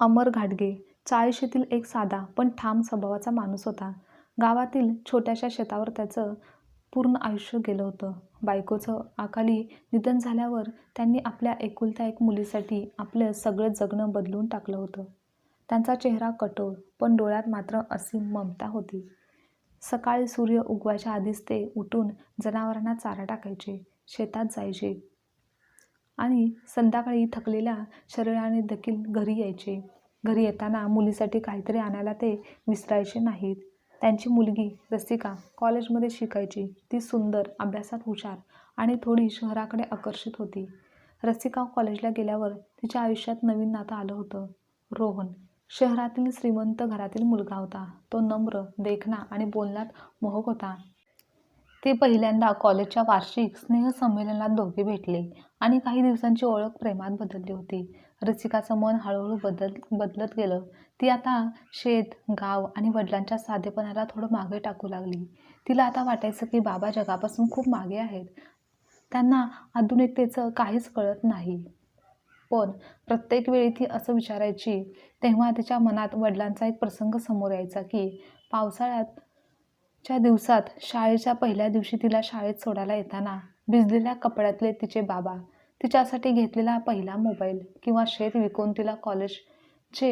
अमर घाटगे. चाळीशीतील एक साधा पण ठाम स्वभावाचा माणूस होता. गावातील छोट्याशा शेतावर त्याचं पूर्ण आयुष्य गेलं होतं. बायकोचं अकाली निधन झाल्यावर त्यांनी आपल्या एकुलत्या एक मुलीसाठी आपलं सगळं जगणं बदलून टाकलं होतं. त्यांचा चेहरा कठोर पण डोळ्यात मात्र असीम ममता होती. सकाळी सूर्य उगवायच्या आधीच ते उठून जनावरांना चारा टाकायचे शेतात जायचे. आणि संध्याकाळी थकलेल्या शरीराने देखील घरी यायचे. घरी येताना मुलीसाठी काहीतरी आणायला ते विसरायचे नाहीत. त्यांची मुलगी रसिका कॉलेजमध्ये शिकायची. ती सुंदर अभ्यासात हुशार आणि थोडी शहराकडे आकर्षित होती. रसिका कॉलेजला गेल्यावर तिच्या आयुष्यात नवीन नातं आलं होतं. रोहन शहरातील श्रीमंत घरातील मुलगा होता. तो नम्र देखणा आणि बोलण्यात मोहक होता. ते पहिल्यांदा कॉलेजच्या वार्षिक स्नेहसंमेलनात दोघे भेटले आणि काही दिवसांची ओळख प्रेमात बदलली होती. रसिकाचं मन हळूहळू बदल बदलत गेलं. ती आता शेत गाव आणि वडिलांच्या साधेपणाला थोडं मागे टाकू लागली. तिला आता वाटायचं की बाबा जगापासून खूप मागे आहेत. त्यांना आधुनिकतेचं काहीच कळत नाही. पण प्रत्येक वेळी ती असं विचारायची तेव्हा तिच्या मनात वडिलांचा एक प्रसंग समोर यायचा की पावसाळ्यात च्या दिवसात शाळेच्या पहिल्या दिवशी तिला शाळेत सोडायला येताना भिजलेल्या कपड्यातले तिचे बाबा तिच्यासाठी घेतलेला पहिला मोबाईल किंवा शेत विकून तिला कॉलेजचे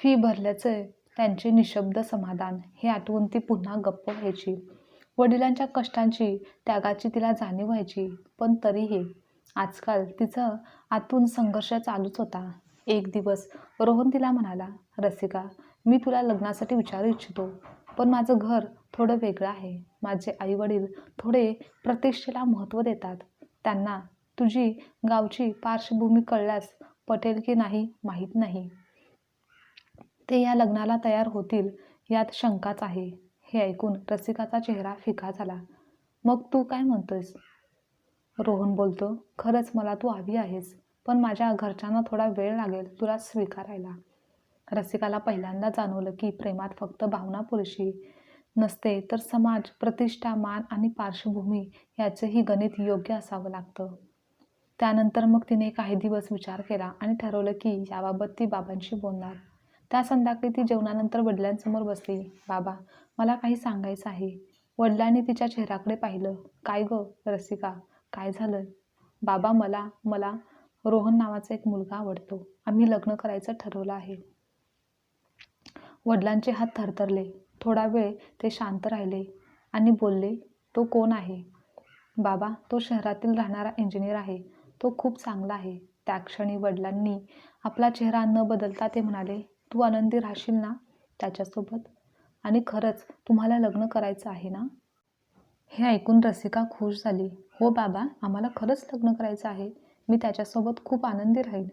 फी भरल्याचे त्यांचे निशब्द समाधान हे आठवून ती पुन्हा गप्प व्हायची. वडिलांच्या कष्टांची त्यागाची तिला जाणीव व्हायची पण तरीही आजकाल तिचं आतून संघर्ष चालूच होता. एक दिवस रोहन तिला म्हणाला रसिका मी तुला लग्नासाठी विचारू इच्छितो. पण माझं घर थोडं वेगळं आहे. माझे आईवडील थोडे प्रतिष्ठेला महत्त्व देतात. त्यांना तुझी गावची पार्श्वभूमी कळल्यास पटेल की नाही माहीत नाही. ते या लग्नाला तयार होतील यात शंकाच आहे. हे ऐकून रसिकाचा चेहरा फिका झाला. मग तू काय म्हणतोयस? रोहन बोलतो खरंच मला तू हवी आहेस पण माझ्या घरच्यांना थोडा वेळ लागेल तुला स्वीकारायला. रसिकाला पहिल्यांदा जाणवलं की प्रेमात फक्त भावना पुरुषी नसते तर समाज प्रतिष्ठा मान आणि पार्श्वभूमी याचंही गणित योग्य असावं लागतं. त्यानंतर मग तिने काही दिवस विचार केला आणि ठरवलं की याबाबत ती बाबांशी बोलणार. त्या संध्याकाळी ती जेवणानंतर वडिलांसमोर बसली. बाबा मला काही सांगायचं आहे. वडिलांनी तिच्या चेहऱ्याकडे पाहिलं. काय गं रसिका? काय झालं बाबा मला मला रोहन नावाचा एक मुलगा आवडतो. आम्ही लग्न करायचं ठरवलं आहे. वडिलांचे हात थरथरले. थोडा वेळ ते शांत राहिले आणि बोलले तो कोण आहे? बाबा तो शहरातील राहणारा इंजिनियर आहे. तो खूप चांगला आहे. त्या क्षणी वडिलांनी आपला चेहरा न बदलता ते म्हणाले तू आनंदी राहशील ना त्याच्यासोबत? आणि खरंच तुम्हाला लग्न करायचं आहे ना? हे ऐकून रसिका खुश झाली. हो बाबा आम्हाला खरंच लग्न करायचं आहे. मी त्याच्यासोबत खूप आनंदी राहील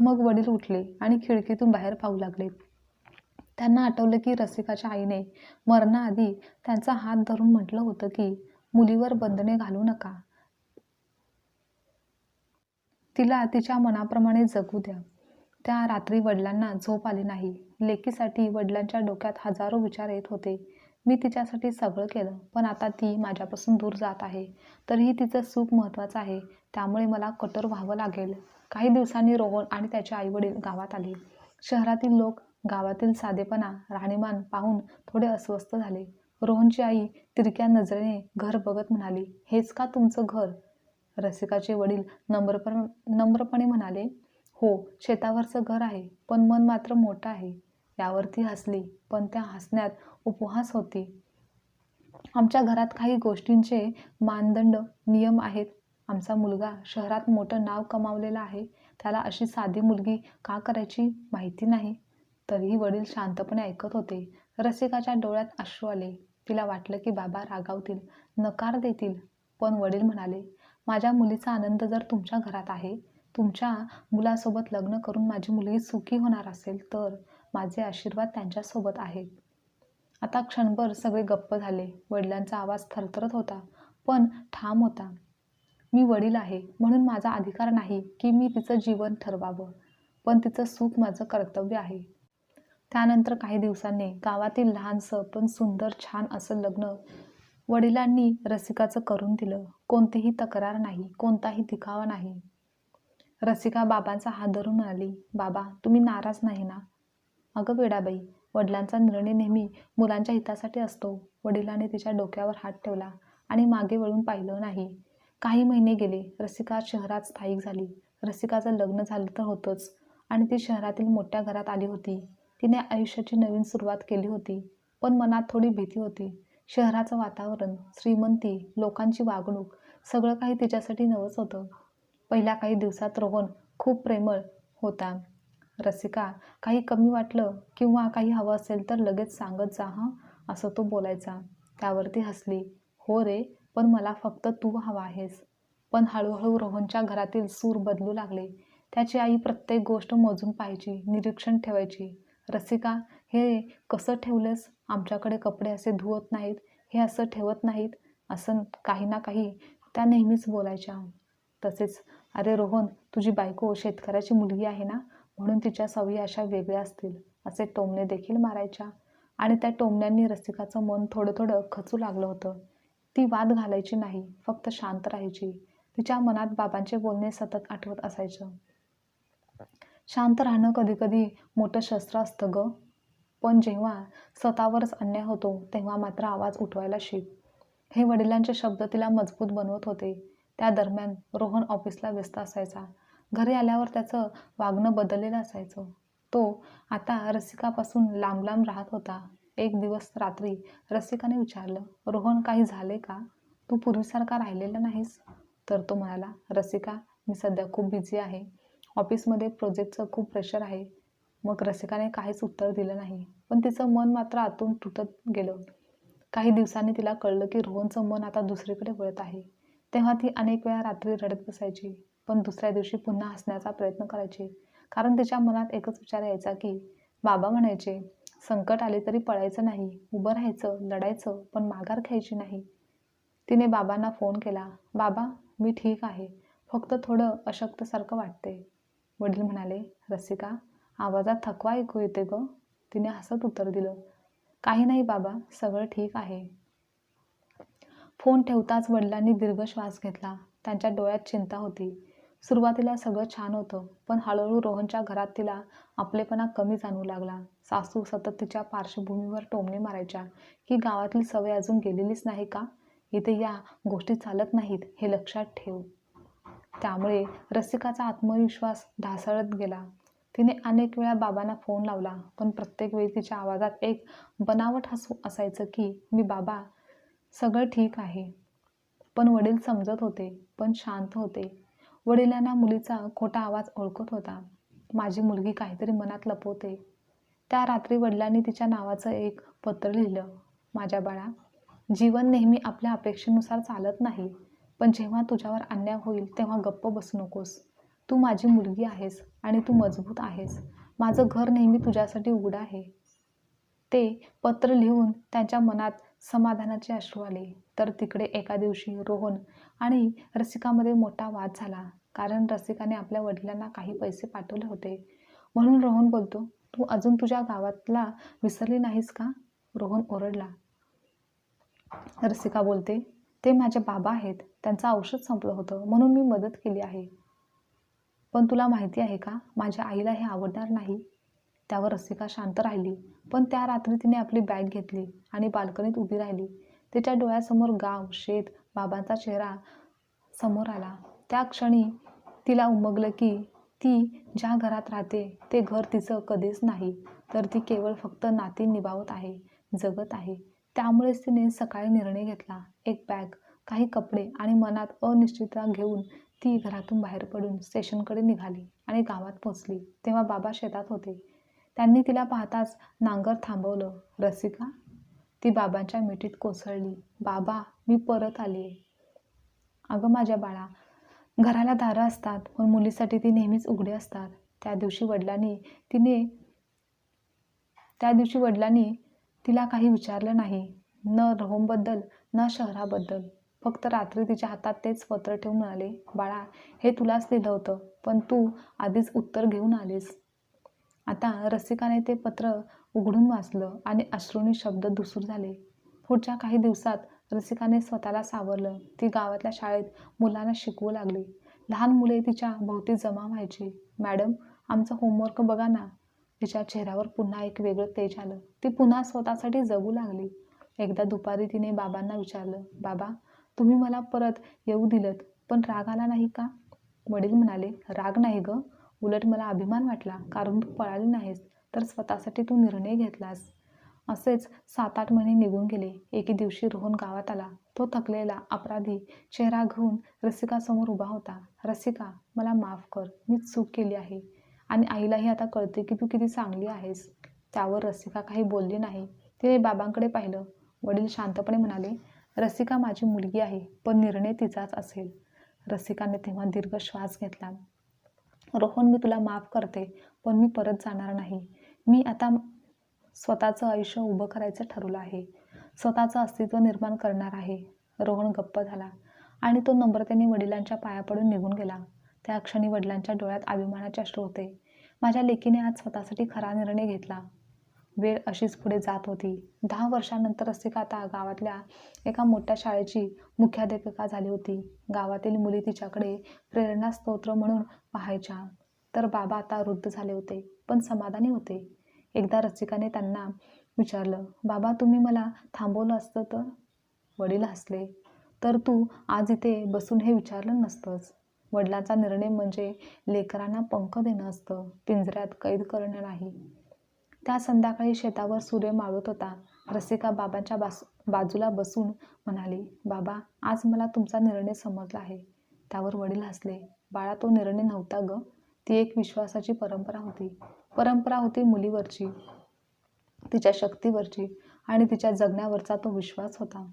मग वडील उठले आणि खिडकीतून बाहेर पाहू लागले. त्यांना आठवलं की रसिकाच्या आईने मरणाआधी त्यांचा हात धरून म्हटलं होतं की मुलीवर बंधने घालू नका. तिला तिच्या मनाप्रमाणे जगू द्या त्या रात्री वडिलांना झोप आली नाही. लेकीसाठी वडिलांच्या डोक्यात हजारो विचार येत होते. मी तिच्यासाठी सगळं केलं पण आता ती माझ्यापासून दूर जात आहे. तरीही तिचं सुख महत्त्वाचं आहे. त्यामुळे मला कठोर व्हावं लागेल. काही दिवसांनी रोहन आणि त्याचे आईवडील गावात आले. शहरातील लोक गावातील साधेपणा राहणीमान पाहून थोडे अस्वस्थ झाले. रोहनची आई तिरक्या नजरेने घर बघत म्हणाली हेच का तुमचं घर? रसिकाचे वडील नम्रपण नम्रपणे म्हणाले हो शेतावरचं घर आहे पण मन मात्र मोठं आहे. यावर ती हसली पण त्या हसण्यात उपहास होती. आमच्या घरात काही गोष्टींचे मानदंड नियम आहेत आमचा मुलगा शहरात मोठं नाव कमावलेलं आहे. त्याला अशी साधी मुलगी का करायची माहिती नाही. तरीही वडील शांतपणे ऐकत होते. रसिकाच्या डोळ्यात अश्रू आले. तिला वाटलं की बाबा रागावतील नकार देतील. पण वडील म्हणाले माझ्या मुलीचा आनंद जर तुमच्या घरात आहे तुमच्या मुलासोबत लग्न करून माझी मुलगी सुखी होणार असेल तर माझे आशीर्वाद त्यांच्यासोबत आहेत. आता क्षणभर सगळे गप्प झाले. वडिलांचा आवाज थरथरत होता पण ठाम होता. मी वडील आहे म्हणून माझा अधिकार नाही की मी तिचं जीवन ठरवावं पण तिचं सुख माझं कर्तव्य आहे. त्यानंतर काही दिवसांनी गावातील लहानसं पण सुंदर छान असं लग्न वडिलांनी रसिकाचं करून दिलं. कोणतीही तक्रार नाही कोणताही दिखावा नाही. रसिका बाबांचा हात धरून म्हणाली बाबा तुम्ही नाराज नाही ना? अगं वेडाबाई वडिलांचा निर्णय नेहमी मुलांच्या हितासाठी असतो. वडिलांनी तिच्या डोक्यावर हात ठेवला आणि मागे वळून पाहिलं नाही. काही महिने गेले रसिका शहरात स्थायिक झाली. रसिकाचं लग्न झालं तर होतंच. आणि ती शहरातील मोठ्या घरात आली होती. तिने आयुष्याची नवीन सुरुवात केली होती पण मनात थोडी भीती होती. शहराचं वातावरण श्रीमंती लोकांची वागणूक सगळं काही तिच्यासाठी नवंच होतं. पहिल्या काही दिवसात रोहन खूप प्रेमळ होता. रसिका काही कमी वाटलं किंवा काही हवं असेल तर लगेच सांगत जा हां असं तो बोलायचा. त्यावरती हसली. हो रे पण मला फक्त तू हवा आहेस. पण हळूहळू रोहनच्या घरातील सूर बदलू लागले. त्याची आई प्रत्येक गोष्ट मोजून पाहायची निरीक्षण ठेवायची. रसिका हे कसं ठेवलंस? आमच्याकडे कपडे असे धुवत नाहीत हे असं ठेवत नाहीत असं काही ना काही त्या नेहमीच बोलायच्या. तसेच अरे रोहन तुझी बायको शेतकऱ्याची मुलगी आहे ना? म्हणून तिच्या सवयी अशा वेगळ्या असतील असे टोमणे देखील मारायच्या. आणि त्या टोमण्यांनी रसिकाचं मन थोडं थोडं खचू लागलं होतं. ती वाद घालायची नाही फक्त शांत राहायची. तिच्या मनात बाबांचे बोलणे सतत आठवत असायचं. शांत राहणं कधीकधी मोठं शस्त्र असतं ग. पण जेव्हा स्वतःवरच अन्याय होतो तेव्हा मात्र आवाज उठवायला शिक. हे वडिलांचे शब्द तिला मजबूत बनवत होते. त्या दरम्यान रोहन ऑफिसला व्यस्त असायचा. घरी आल्यावर त्याचं वागणं बदललेलं असायचं. तो आता रसिकापासून लांब लांब राहत होता. एक दिवस रात्री रसिकाने विचारलं रोहन काही झाले का? तू पूर्वीसारखा राहिलेला नाहीस? तर तो म्हणाला रसिका मी सध्या खूप बिझी आहे. ऑफिसमध्ये प्रोजेक्टचं खूप प्रेशर आहे. मग रसिकाने काहीच उत्तर दिलं नाही. पण तिचं मन मात्र आतून तुटत गेलं. काही दिवसांनी तिला कळलं की रोहनचं मन आता दुसरीकडे वळत आहे. तेव्हा ती अनेक वेळा रात्री रडत बसायची पण दुसऱ्या दिवशी पुन्हा हसण्याचा प्रयत्न करायची. कारण तिच्या मनात एकच विचार यायचा की बाबा म्हणायचे संकट आले तरी पळायचं नाही उभं राहायचं लढायचं पण माघार खायची नाही. तिने बाबांना फोन केला बाबा मी ठीक आहे फक्त थोडं अशक्तसारखं वाटते वडील म्हणाले रसिका आवाजात थकवा ऐकू येते ग. तिने हसत उत्तर दिलं काही नाही बाबा सगळं ठीक आहे. फोन ठेवताच वडिलांनी दीर्घ श्वास घेतला त्यांच्या डोळ्यात चिंता होती. सुरुवातीला सगळं छान होतं पण हळूहळू रोहनच्या घरात तिला आपलेपणा कमी जाणवू लागला. सासू सतत तिच्या पार्श्वभूमीवर टोमणे मारायच्या. की गावातील सवय अजून गेलेलीच नाही का? इथे या गोष्टी चालत नाहीत हे लक्षात ठेव. त्यामुळे रसिकाचा आत्मविश्वास ढासळत गेला. तिने अनेक वेळा बाबांना फोन लावला पण प्रत्येक वेळी तिच्या आवाजात एक बनावट हसू असायचं की मी बाबा सगळं ठीक आहे. पण वडील समजत होते पण शांत होते. वडिलांना मुलीचा खोटा आवाज ओळखत होता. माझी मुलगी काहीतरी मनात लपवते. त्या रात्री वडिलांनी तिच्या नावाचं एक पत्र लिहिलं. माझ्या बाळा जीवन नेहमी आपल्या अपेक्षेनुसार चालत नाही पण जेव्हा तुझ्यावर अन्याय होईल तेव्हा गप्प बसू नकोस. तू माझी मुलगी आहेस आणि तू मजबूत आहेस. माझं घर नेहमी तुझ्यासाठी उघडं आहे. ते पत्र लिहून त्यांच्या मनात समाधानाचे अश्रू आले. तर तिकडे एका दिवशी रोहन आणि रसिकामध्ये मोठा वाद झाला. कारण रसिकाने आपल्या वडिलांना काही पैसे पाठवले होते. म्हणून रोहन बोलतो तू अजून तुझ्या गावातला विसरली नाहीस का? रोहन ओरडला. रसिका बोलते ते माझे बाबा आहेत त्यांचं औषध संपलं होतं म्हणून मी मदत केली आहे. पण तुला माहिती आहे का माझ्या आईला हे आवडणार नाही. त्यावर रसिका शांत राहिली पण त्या रात्री तिने आपली बॅग घेतली आणि बाल्कनीत उभी राहिली. तिच्या डोळ्यासमोर गाव शेत बाबांचा चेहरा समोर आला. त्या क्षणी तिला उमगलं की ती ज्या घरात राहते ते घर तिचं कधीच नाही. तर ती केवळ फक्त नाती निभावत आहे जगत आहे. त्यामुळेच तिने सकाळी निर्णय घेतला. एक बॅग काही कपडे आणि मनात अनिश्चितता घेऊन ती घरातून बाहेर पडून स्टेशनकडे निघाली आणि गावात पोचली तेव्हा बाबा शेतात होते. त्यांनी तिला पाहताच नांगर थांबवलं. रसिका ती बाबांच्या मिठीत कोसळली. बाबा मी परत आली आहे अगं माझ्या बाळा घराला दारं असतात. पण मुलीसाठी ती नेहमीच उघडी असतात. त्या दिवशी वडिलांनी तिने त्या दिवशी वडिलांनी तिला काही विचारलं नाही. न रोमबद्दल न शहराबद्दल. फक्त रात्री तिच्या हातात तेच पत्र ठेवून म्हणाले बाळा हे तुलाच दिलं होतं पण तू आधीच उत्तर घेऊन आलीस. आता रसिकाने ते पत्र उघडून वाचलं आणि अश्रूनी शब्द दुसूर झाले. पुढच्या काही दिवसात रसिकाने स्वतःला सावरलं. ती गावातल्या शाळेत मुलांना शिकवू लागली. लहान मुले तिच्या भोवती जमा व्हायची. मॅडम आमचं होमवर्क बघा ना. तिच्या चेहऱ्यावर पुन्हा एक वेगळं तेज आलं. ती पुन्हा स्वतःसाठी जगू लागली. एकदा दुपारी तिने बाबांना विचारलं बाबा तुम्ही मला परत येऊ दिलत पण राग आला नाही का? वडील म्हणाले राग नाही ग. उलट मला अभिमान वाटला कारण तू पळाली नाहीस तर स्वतःसाठी तू निर्णय घेतलास. असेच सात आठ महिने निघून गेले. एके दिवशी रोहन गावात आला. तो थकलेला अपराधी चेहरा घेऊन रसिकासमोर उभा होता. रसिका मला माफ कर. मी चूक केली आहे. आणि आईलाही आता कळते की तू किती चांगली आहेस. त्यावर रसिका काही बोलली नाही. तिने बाबांकडे पाहिलं. वडील शांतपणे म्हणाले रसिका माझी मुलगी आहे पण निर्णय तिचाच असेल. रसिकाने तेव्हा दीर्घ श्वास घेतला. रोहन मी तुला माफ करते पण मी परत जाणार नाही. मी आता स्वतःचं आयुष्य उभं करायचं ठरवलं आहे. स्वतःचं अस्तित्व निर्माण करणार आहे. रोहन गप्प झाला आणि तो नम्रतेने वडिलांच्या पाया पडून निघून गेला. त्या क्षणी वडिलांच्या डोळ्यात अभिमानाचे अश्रू होते. माझ्या लेकीने आज स्वतःसाठी खरा निर्णय घेतला. वेळ अशीच पुढे जात होती. दहा वर्षानंतर रसिका आता गावातल्या एका मोठ्या शाळेची मुख्याध्यापिका झाली होती. गावातील मुली तिच्याकडे प्रेरणा स्तोत्र म्हणून पाहायच्या. तर बाबा आता वृद्ध झाले होते पण समाधानी होते. एकदा रसिकाने त्यांना विचारलं बाबा तुम्ही मला थांबवलं असतं तर? वडील हसले. तर तू आज इथे बसून हे विचारलं नसतंच वडिलांचा निर्णय म्हणजे लेकरांना पंख देणं असतं पिंजऱ्यात कैद करणं नाही. त्या संध्याकाळी शेतावर सूर्य मावळत होता. रसिका बाबांच्या बास बाजूला बसून म्हणाली बाबा आज मला तुमचा निर्णय समजला आहे. त्यावर वडील हसले. बाळा तो निर्णय नव्हता ग. ती एक विश्वासाची परंपरा होती. परंपरा होती मुलीवरची तिच्या शक्तीवरची आणि तिच्या जगण्यावरचा तो विश्वास होता.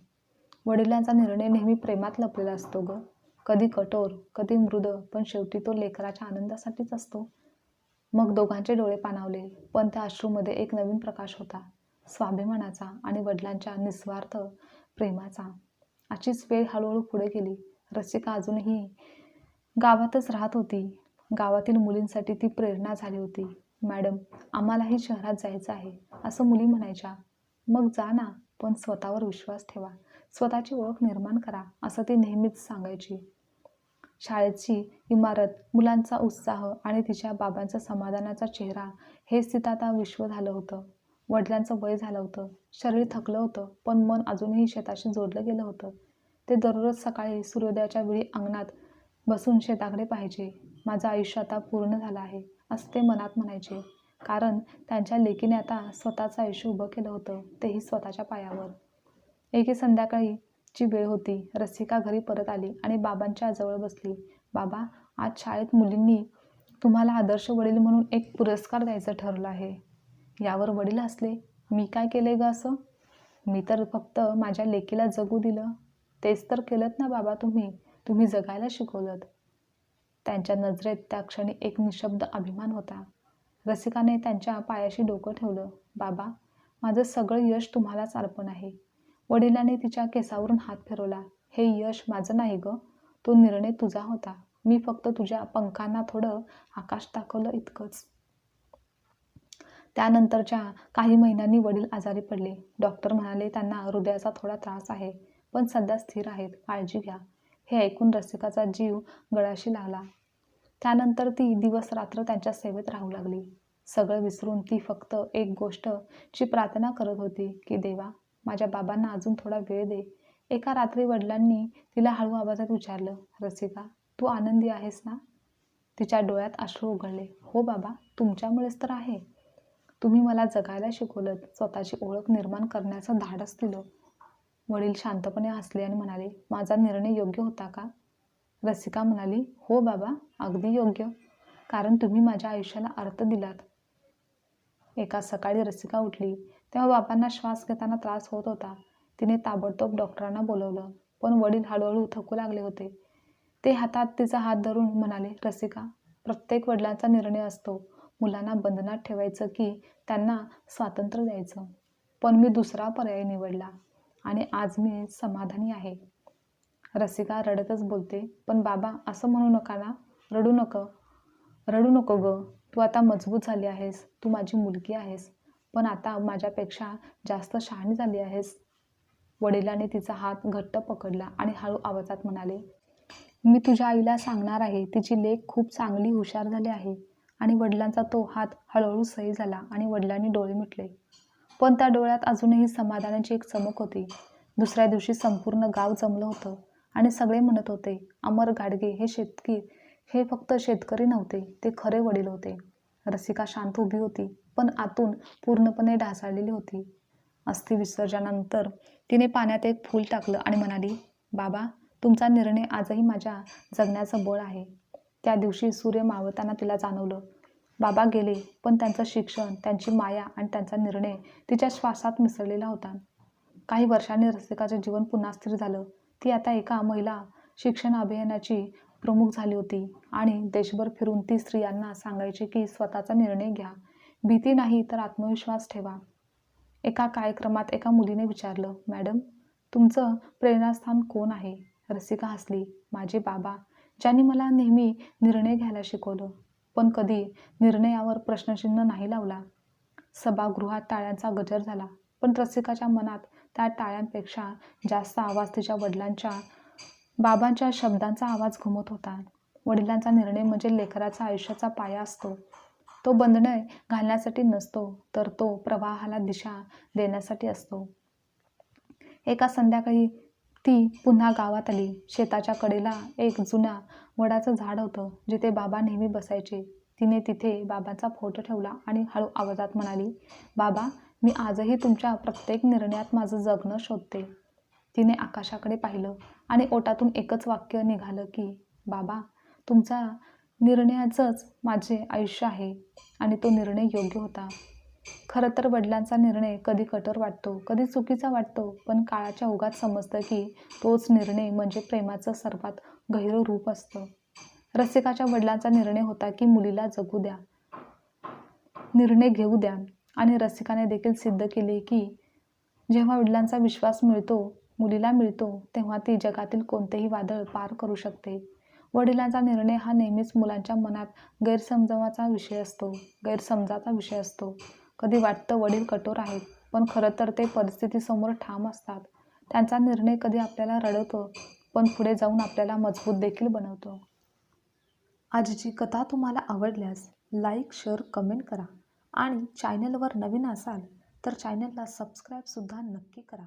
वडिलांचा निर्णय नेहमी प्रेमात लपलेला असतो ग. कधी कठोर कधी मृद पण शेवटी तो लेकराच्या आनंदासाठीच असतो. मग दोघांचे डोळे पाणावले पण त्या अश्रूमध्ये एक नवीन प्रकाश होता. स्वाभिमानाचा आणि वडिलांच्या निस्वार्थ प्रेमाचा. अशीच वेळ हळूहळू पुढे गेली. रसिका अजूनही गावातच राहत होती. गावातील मुलींसाठी ती प्रेरणा झाली होती. मॅडम आम्हालाही शहरात जायचं आहे असं मुली म्हणायच्या. मग जा ना पण स्वतःवर विश्वास ठेवा. स्वतःची ओळख निर्माण करा असं ती नेहमीच सांगायची. शाळेची इमारत मुलांचा उत्साह आणि तिच्या बाबांचा समाधानाचा चेहरा हेच तिथं आता विश्व झालं होतं. वडिलांचं वय झालं होतं. शरीर थकलं होतं पण मन अजूनही शेताशी जोडलं गेलं होतं. ते दररोज सकाळी सूर्योदयाच्या वेळी अंगणात बसून शेताकडे पाहिजे माझं आयुष्य आता पूर्ण झालं आहे. असं ते मनात म्हणायचे. कारण त्यांच्या लेकीने आता स्वतःचं आयुष्य उभं केलं होतं तेही स्वतःच्या पायावर. एके संध्याकाळी ची वेळ होती. रसिका घरी परत आली आणि बाबांच्या जवळ बसली. बाबा आज शाळेत मुलींनी तुम्हाला आदर्श वडील म्हणून एक पुरस्कार द्यायचं ठरलं आहे. यावर वडील हसले. मी काय केले ग असं? मी तर फक्त माझ्या लेकीला जगू दिलं. तेच तर केलं ना बाबा तुम्ही. तुम्ही जगायला शिकवलं त्यांच्या नजरेत त्या क्षणी एक निशब्द अभिमान होता. रसिकाने त्यांच्या पायाशी डोकं ठेवलं. बाबा माझं सगळं यश तुम्हालाच अर्पण आहे. वडिलांनी तिच्या केसावरून हात फिरवला. हे यश माझं नाही ग. तो निर्णय तुझा होता. मी फक्त तुझ्या पंखांना थोडं आकाश दाखवलं इतकंच. त्यानंतरच्या काही महिन्यांनी वडील आजारी पडले. डॉक्टर म्हणाले त्यांना हृदयाचा थोडा त्रास आहे पण सध्या स्थिर आहेत. काळजी घ्या. हे ऐकून रसिकाचा जीव गळाशी लागला. त्यानंतर ती दिवस रात्र त्यांच्या सेवेत राहू लागली. सगळं विसरून ती फक्त एक गोष्ट जी प्रार्थना करत होती की देवा माझ्या बाबांना अजून थोडा वेळ दे. एका रात्री वडिलांनी तिला हळू आवाजात विचारलं रसिका तू आनंदी आहेस ना? तिच्या डोळ्यात अश्रू उघडले. हो बाबा तुमच्यामुळेच तर आहे. तुम्ही मला जगायला शिकवलं स्वतःची ओळख निर्माण करण्याचं धाडस दिलं. वडील शांतपणे हसले आणि म्हणाले माझा निर्णय योग्य होता का? रसिका म्हणाली हो बाबा अगदी योग्य. कारण तुम्ही माझ्या आयुष्याला अर्थ दिलात. एका सकाळी रसिका उठली. तेव्हा बाबांना श्वास घेताना त्रास होत होता. तिने ताबडतोब डॉक्टरांना बोलवलं. पण वडील हळूहळू थकू लागले होते. ते हातात तिचा हात धरून म्हणाले रसिका प्रत्येक वडिलांचा निर्णय असतो. मुलांना बंधनात ठेवायचं की त्यांना स्वातंत्र्य द्यायचं. पण मी दुसरा पर्याय निवडला आणि आज मी समाधानी आहे. रसिका रडतच बोलते पण बाबा असं म्हणू नका ना. रडू नको. रडू नको ग. तू आता मजबूत झाली आहेस. तू माझी मुलगी आहेस. पण आता माझ्यापेक्षा जास्त शहाणी झाली आहेस. वडिलाने तिचा हात घट्ट पकडला आणि हळू आवाजात म्हणाले मी तुझ्या आईला सांगणार आहे. तिची लेख खूप चांगली हुशार झाली आहे. आणि वडिलांचा तो हात हळूहळू सही झाला आणि वडिलांनी डोळे मिटले. पण त्या डोळ्यात अजूनही समाधानाची एक चमक होती. दुसऱ्या दिवशी संपूर्ण गाव जमलं होतं. आणि सगळे म्हणत होते अमर गाडगे हे शेतकी हे फक्त शेतकरी नव्हते ते खरे वडील होते रसिका शांत उभी होती पण आतून पूर्णपणे ढासळलेली होती. अस्थि विसर्जनानंतर तिने पाण्यात एक फूल टाकलं आणि म्हणाली बाबा तुमचा निर्णय आजही माझ्या जगण्याचं बळ आहे त्या दिवशी सूर्य मावळताना तिला जाणवलं. बाबा गेले पण त्यांचं शिक्षण त्यांची माया आणि त्यांचा निर्णय तिच्या श्वासात मिसळलेला होता. काही वर्षांनी रसिकाचं जीवन पुन्हा स्थिर झालं. ती आता एका महिला शिक्षण अभियानाची प्रमुख झाली होती. आणि देशभर फिरून ती स्त्रियांना सांगायची की स्वतःचा निर्णय घ्या. भीती नाही तर आत्मविश्वास ठेवा. एका कार्यक्रमात एका मुलीने विचारलं मॅडम तुमचं प्रेरणास्थान कोण आहे रसिका हसली माझे बाबा ज्यांनी मला नेहमी निर्णय घ्यायला शिकवलं पण कधी निर्णयावर प्रश्नचिन्ह नाही लावला. सभागृहात टाळ्यांचा गजर झाला पण रसिकाच्या मनात त्या टाळ्यांपेक्षा जास्त आवाज तिच्या वडिलांच्या बाबांच्या शब्दांचा आवाज घुमत होता. वडिलांचा निर्णय म्हणजे लेकराचा आयुष्याचा पाया असतो. तो बंधनय घालण्यासाठी नसतो तर तो प्रवाहाला दिशा देण्यासाठी असतो. एका संध्याकाळी ती पुन्हा गावात आली. शेताच्या कडेला एक जुन्या वडाचं झाड होतं जिथे बाबा नेहमी बसायचे. तिने तिथे बाबांचा फोटो ठेवला आणि हळू आवाजात म्हणाली बाबा मी आजही तुमच्या प्रत्येक निर्णयात माझं जगणं शोधते. तिने आकाशाकडे पाहिलं आणि ओटातून एकच वाक्य निघालं की बाबा तुमचा निर्णयाचंच माझे आयुष्य आहे आणि तो निर्णय योग्य होता. खरं तर वडिलांचा निर्णय कधी कठोर वाटतो कधी चुकीचा वाटतो पण काळाच्या ओघात समजतं की तोच निर्णय म्हणजे प्रेमाचं सर्वात गहिरं रूप असतं. रसिकाच्या वडिलांचा निर्णय होता की मुलीला जगू द्या. निर्णय घेऊ द्या. आणि रसिकाने देखील सिद्ध केले की जेव्हा वडिलांचा विश्वास मिळतो मुलीला मिळतो तेव्हा ती जगातील कोणतेही वादळ पार करू शकते. वडिलांचा निर्णय हा नेहमीच मुलांच्या मनात गैरसमजावाचा विषय असतो गैरसमजाचा विषय असतो. कधी वाटतं वडील कठोर आहेत पण खरं तर ते परिस्थितीसमोर ठाम असतात. त्यांचा निर्णय कधी आपल्याला रडवतो पण पुढे जाऊन आपल्याला मजबूत देखील बनवतो. आजची कथा तुम्हाला आवडल्यास लाईक शेअर कमेंट करा. आणि चॅनलवर नवीन असाल तर चॅनलला सबस्क्राईबसुद्धा नक्की करा.